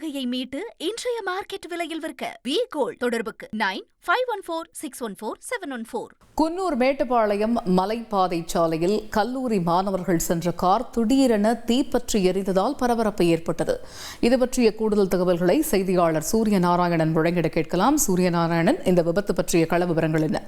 நகையை மீட்டு இன்றைய மார்க்கெட் விலையில் விற்க வி கோல்ட் தொடர்புக்கு nine five one four six one four seven one four. Coonoor Mettupalayam மலைப்பாதை சாலையில் கல்லூரி மாணவர்கள் சென்ற கார் திடீரென தீப்பற்றி எரிந்ததால் பரபரப்பு ஏற்பட்டது. இது பற்றிய கூடுதல் தகவல்களை செய்தியாளர் சூரிய நாராயணன் வழங்கிட கேட்கலாம். சூரிய நாராயணன் இந்த விபத்து பற்றிய கள விவரங்கள் என்ன?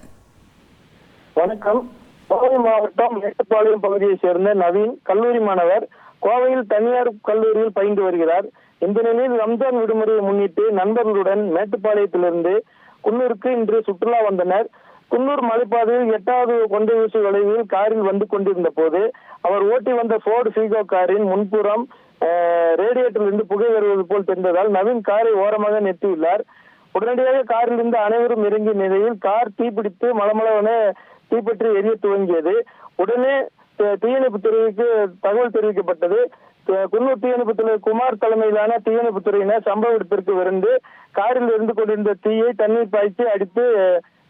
வணக்கம். கோவை மாவட்டம் மேட்டுப்பாளையம் பகுதியைச் சேர்ந்த நவீன் கல்லூரி மாணவர் கோவையில் தனியார் கல்லூரியில் பயின்று வருகிறார். இந்த நிலையில் ரம்ஜான் விடுமுறையை முன்னிட்டு நண்பர்களுடன் மேட்டுப்பாளையத்திலிருந்து குன்னூருக்கு இன்று சுற்றுலா வந்தனர். குன்னூர் மலைப்பாதையில் எட்டாவது கொண்டை வீசு வளைவில் காரில் வந்து கொண்டிருந்த போது அவர் ஓட்டி வந்த ஃபோர்டு ஃபீகோ காரின் முன்புறம் ரேடியேட்டரிலிருந்து புகை வருவது போல் தெரிந்ததால் நவீன் காரை ஓரமாக நிறுத்தியுள்ளார். உடனடியாக காரில் இருந்து அனைவரும் இறங்கிய நிலையில் கார் தீப்பிடித்து மலமளவன தீப்பற்றி எரிய துவங்கியது. உடனே தீயணைப்பு துறைக்கு தகவல் தெரிவிக்கப்பட்டது. குன்னூர் தீயணைப்பு துறை குமார் தலைமையிலான தீயணைப்பு துறையினர் சம்பவ இடத்திற்கு விருந்து காரில் இருந்து கொண்டிருந்த தீயை தண்ணீர் பாய்ச்சி அடித்து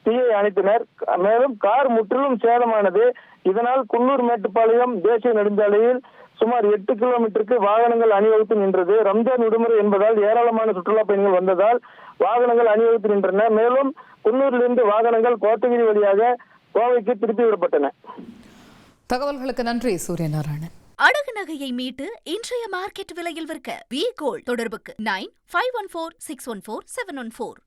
தீயை அணைத்தனர். மேலும் கார் முற்றிலும் சேதமானது. இதனால் குன்னூர் மேட்டுப்பாளையம் தேசிய நெடுஞ்சாலையில் சுமார் எட்டு கிலோமீட்டருக்கு வாகனங்கள் அணிவகுத்து நின்றது. ரம்ஜான் விடுமுறை என்பதால் ஏராளமான சுற்றுலா பயணிகள் வந்ததால் வாகனங்கள் அணிவகுத்து நின்றன. மேலும் குன்னூரிலிருந்து வாகனங்கள் கோத்தகிரி வழியாக கோவைக்கு திருப்பி விடப்பட்டன. தகவல்களுக்கு நன்றி சூரியநாராயணன். அடகு நகையை மீட்டு இன்றைய மார்க்கெட் விலையில் விற்க வி கோல்ட் தொடர்புக்கு nine five one four six one four seven one four